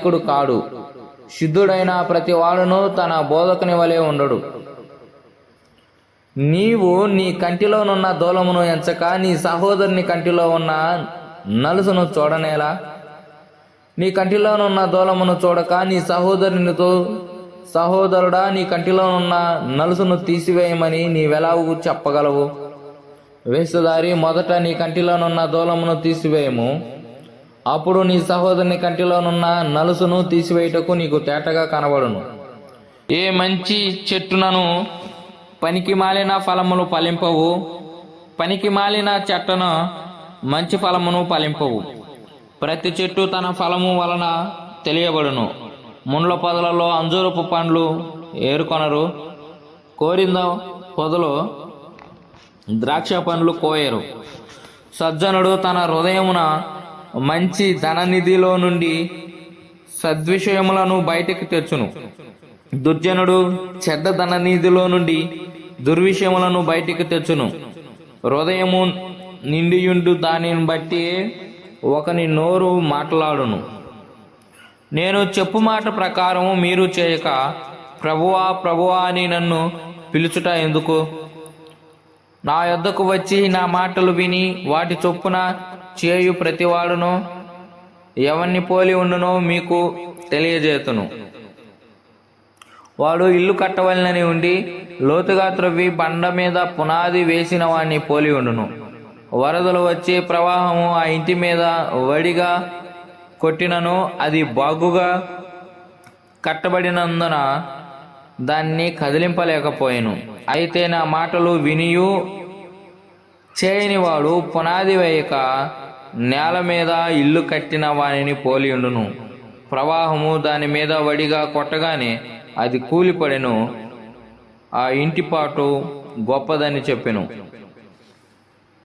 నాయకుడు కాడు. సిద్ధుడైన ప్రతి వాడును తన బోధకుని వలె ఉండడు. నీవు నీ కంటిలోనున్న దూలమును ఎంచక నీ సహోదరుని కంటిలో ఉన్న నలుసును చూడనేలా? నీ కంటిలోనున్న దూలమును చూడక నీ సహోదరునితో సహోదరుడా నీ కంటిలోనున్న నలుసును తీసివేయమని నీవెలాగూ చెప్పగలవు? వేసుదారి మొదట నీ కంటిలోనున్న దూలమును తీసివేయము. అప్పుడు నీ సహోదరుని కంటిలోనున్న నలుసును తీసివేయుటకు నీకు తేటగా కనబడును. ఏ మంచి చెట్టునను పనికి మాలిన ఫలములు ఫలింపవు పనికి మాలిన చెట్టను మంచి ఫలమును ఫలింపవు. ప్రతి చెట్టు తన ఫలము వలన తెలియబడును. ముండ్ల పొదలలో అంజూరపు పండ్లు ఏరుకొనరు. కోరింద పొదలో ద్రాక్ష పండ్లు కోయరు. సజ్జనుడు తన హృదయమున మంచి ధననిధిలో నుండి సద్విషయములను బయటకు తెచ్చును. దుర్జనుడు చెడ్డ ధననిధిలో నుండి దుర్విషయములను బయటికి తెచ్చును. హృదయము నిండియుండు దానిని బట్టి ఒకని నోరు మాట్లాడును. నేను చెప్పు మాట ప్రకారము మీరు చేయక ప్రభువా ప్రభువా అని నన్ను పిలుచుట ఎందుకు? నా యొద్దకు వచ్చి నా మాటలు విని వాటి చొప్పున చేయు ప్రతివాడును ఎవరిని పోలి ఉండునో మీకు తెలియజేతును. వాడు ఇల్లు కట్టవలనని ఉండి లోతుగా త్రవ్వి బండ మీద పునాది వేసిన వాడిని పోలి ఉండును. వరదలు వచ్చి ప్రవాహము ఆ ఇంటి మీద వడిగా కొట్టినను అది బాగుగా కట్టబడినందున దాన్ని కదిలింపలేకపోయాను. అయితే నా మాటలు వినియు చేయనివాడు పునాది వేయక నేల మీద ఇల్లు కట్టిన వానిని పోలియుండును ప్రవాహము దాని మీద వడిగా కొట్టగానే అది కూలిపడెను. ఆ ఇంటిపాటు గొప్పదని చెప్పెను.